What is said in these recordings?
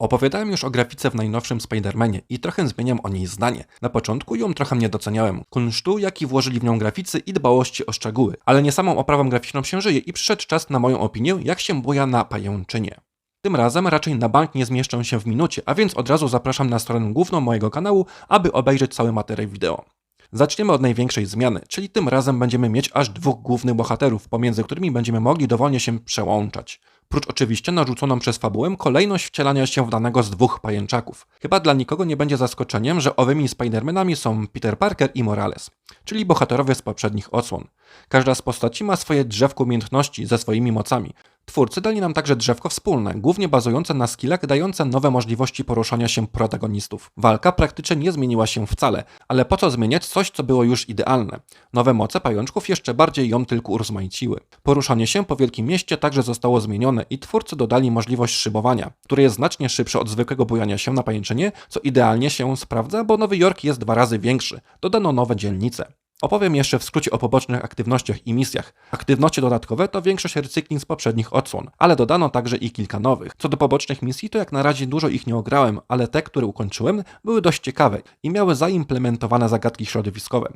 Opowiadałem już o grafice w najnowszym Spider-Manie i trochę zmieniam o niej zdanie. Na początku ją trochę nie doceniałem. Kunsztu, jaki włożyli w nią graficy i dbałości o szczegóły. Ale nie samą oprawą graficzną się żyje i przyszedł czas na moją opinię, jak się buja na pajęczynie. Tym razem raczej na bank nie zmieszczę się w minucie, a więc od razu zapraszam na stronę główną mojego kanału, aby obejrzeć cały materiał wideo. Zaczniemy od największej zmiany, czyli tym razem będziemy mieć aż dwóch głównych bohaterów, pomiędzy którymi będziemy mogli dowolnie się przełączać. Prócz oczywiście narzuconą przez fabułę kolejność wcielania się w danego z dwóch pajęczaków. Chyba dla nikogo nie będzie zaskoczeniem, że owymi Spidermanami są Peter Parker i Morales, czyli bohaterowie z poprzednich odsłon. Każda z postaci ma swoje drzewko umiejętności ze swoimi mocami. Twórcy dali nam także drzewko wspólne, głównie bazujące na skillach dające nowe możliwości poruszania się protagonistów. Walka praktycznie nie zmieniła się wcale, ale po co zmieniać coś, co było już idealne? Nowe moce pajączków jeszcze bardziej ją tylko urozmaiciły. Poruszanie się po wielkim mieście także zostało zmienione i twórcy dodali możliwość szybowania, które jest znacznie szybsze od zwykłego bujania się na pajęczynie, co idealnie się sprawdza, bo Nowy Jork jest dwa razy większy. Dodano nowe dzielnice. Opowiem jeszcze w skrócie o pobocznych aktywnościach i misjach. Aktywności dodatkowe to większość recykling z poprzednich odsłon, ale dodano także i kilka nowych. Co do pobocznych misji, to jak na razie dużo ich nie ograłem, ale te, które ukończyłem, były dość ciekawe i miały zaimplementowane zagadki środowiskowe.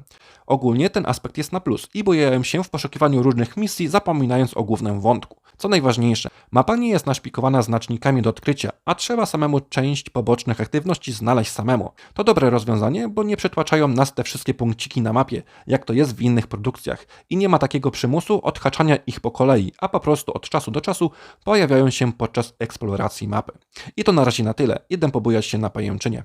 Ogólnie ten aspekt jest na plus i bujałem się w poszukiwaniu różnych misji, zapominając o głównym wątku. Co najważniejsze, mapa nie jest naszpikowana znacznikami do odkrycia, a trzeba samemu część pobocznych aktywności znaleźć samemu. To dobre rozwiązanie, bo nie przytłaczają nas te wszystkie punkciki na mapie, jak to jest w innych produkcjach i nie ma takiego przymusu odhaczania ich po kolei, a po prostu od czasu do czasu pojawiają się podczas eksploracji mapy. I to na razie na tyle. Idę pobujać się na pajęczynie.